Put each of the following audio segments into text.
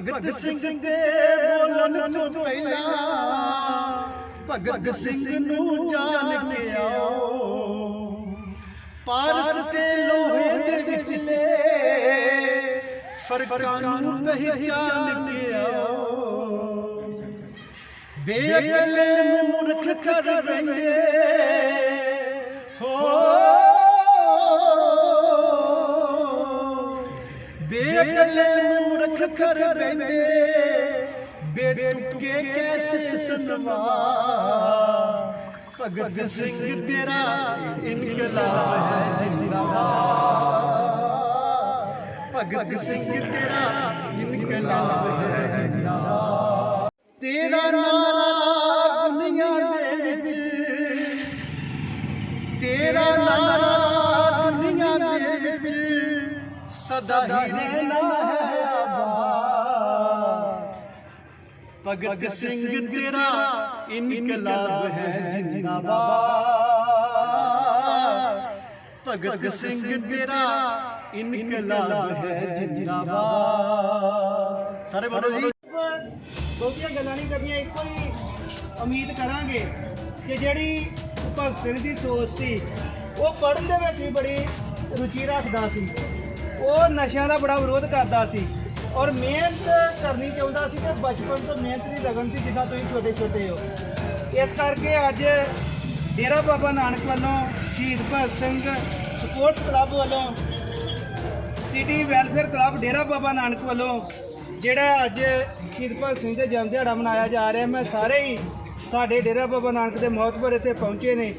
ਭਗਤ ਸਿੰਘ ਦੇ ਬੋਲਣ ਤੋਂ ਪਹਿਲਾਂ ਭਗਤ ਸਿੰਘ ਨੂੰ ਜਾਣ ਕੇ ਆਓ। ਪਾਰਸ ਤੇ ਲੋਹੇ ਦੇ ਵਿਚਲੇ ਫਰਕਾਂ ਨੂੰ ਪਹਿਚਾਨ ਕੇ ਆਓ। ਬੇਅਕਲੇ ਮੂਰਖ ਕਰ ਬੈਠੇ। ਹੋ। ਬੇਅਕਲੇ ਮੂਰਖ ਕਰ ਬੈਠੇ ਬੇਤੁਕੇ ਕੈਸੇ ਸੁਨਵਾ ਭਗਤ ਸਿੰਘ ਤੇਰਾ ਇਨਕਲਾਬ ਹੈ ਜਿੰਦਾਬਾਦ ਭਗਤ ਸਿੰਘ ਤੇਰਾ ਇਨਕਲਾਬ ਹੈ ਜਿੰਦਾਬਾਦ ਤੇਰਾ ਨਾਰਾ ਦੁਨੀਆ ਦੇ ਵਿੱਚ ਤੇਰਾ ਨਾਰਾ ਦੁਨੀਆ ਦੇ ਵਿੱਚ ਸਦਾ ਹੀ ਰਹਿਣਾ ਭਗਤ ਸਿੰਘ ਤੇਰਾ ਇਨਕਲਾਬ ਹੈ ਜਿੰਦਾਬਾਦ। ਭਗਤ ਸਿੰਘ ਤੇਰਾ ਇਨਕਲਾਬ ਹੈ ਜਿੰਦਾਬਾਦ। ਸਾਰੇ ਬੋਲੋ ਜੀ। ਬਹੁਤੀਆਂ ਗੱਲਾਂ ਨਹੀਂ ਕਰਨੀਆਂ ਇੱਕੋ ਹੀ ਉਮੀਦ ਕਰਾਂਗੇ ਕਿ ਜਿਹੜੀ ਭਗਤ ਸਿੰਘ ਦੀ ਸੋਚ ਸੀ ਉਹ ਪੜ੍ਹਨ ਦੇ ਵਿੱਚ ਵੀ ਬੜੀ ਰੁਚੀ ਰੱਖਦਾ ਸੀ। ਉਹ ਨਸ਼ਿਆਂ ਦਾ ਬੜਾ ਵਿਰੋਧ ਕਰਦਾ ਸੀ। ਔਰ ਮਿਹਨਤ ਕਰਨੀ ਚਾਹੁੰਦਾ ਸੀ ਤੇ ਬਚਪਨ ਤੋਂ ਮਿਹਨਤ ਦੀ ਲਗਨ ਸੀ, ਜਿੱਦਾਂ ਤੁਸੀਂ ਛੋਟੇ ਛੋਟੇ ਹੋ। ਇਸ ਕਰਕੇ ਅੱਜ ਡੇਰਾ ਬਾਬਾ ਨਾਨਕ ਵੱਲੋਂ ਸ਼ਹੀਦ ਭਗਤ ਸਿੰਘ ਸਪੋਰਟਸ ਕਲੱਬ ਵੱਲੋਂ city welfare club Dera Baba Nanak ਵੱਲੋਂ ਜਿਹੜਾ ਅੱਜ ਸ਼ਹੀਦ ਭਗਤ ਸਿੰਘ ਦੇ ਜਨਮ ਦਿਹਾੜਾ ਮਨਾਇਆ ਜਾ ਰਿਹਾ, ਮੈਂ ਸਾਰੇ ਹੀ ਸਾਡੇ ਡੇਰਾ ਬਾਬਾ ਨਾਨਕ ਦੇ ਮਹਤਵਰ ਇੱਥੇ ਪਹੁੰਚੇ ਨੇ।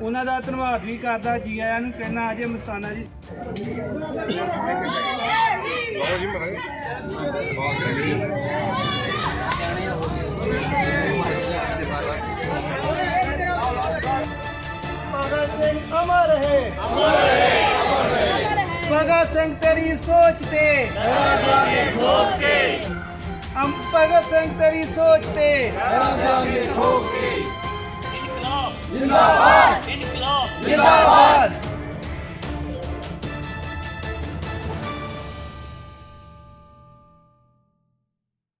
ਉਹਨਾਂ ਦਾ ਧੰਨਵਾਦ ਵੀ ਕਰਦਾ ਜੀ ਆਇਆਂ ਨੂੰ ਕਹਿਣਾ, ਅਜੇ ਮਸਤਾਨਾ ਜੀ। ਭਗਤ ਸਿੰਘ ਅਮਰ ਹੈ ਭਗਤ ਸਿੰਘ ਤੇਰੀ ਸੋਚ ਤੇ ਹਮ ਭਗਤ ਸਿੰਘ ਤੇਰੀ ਸੋਚ ਤੇ ਜਿੰਦਾਬਾਦ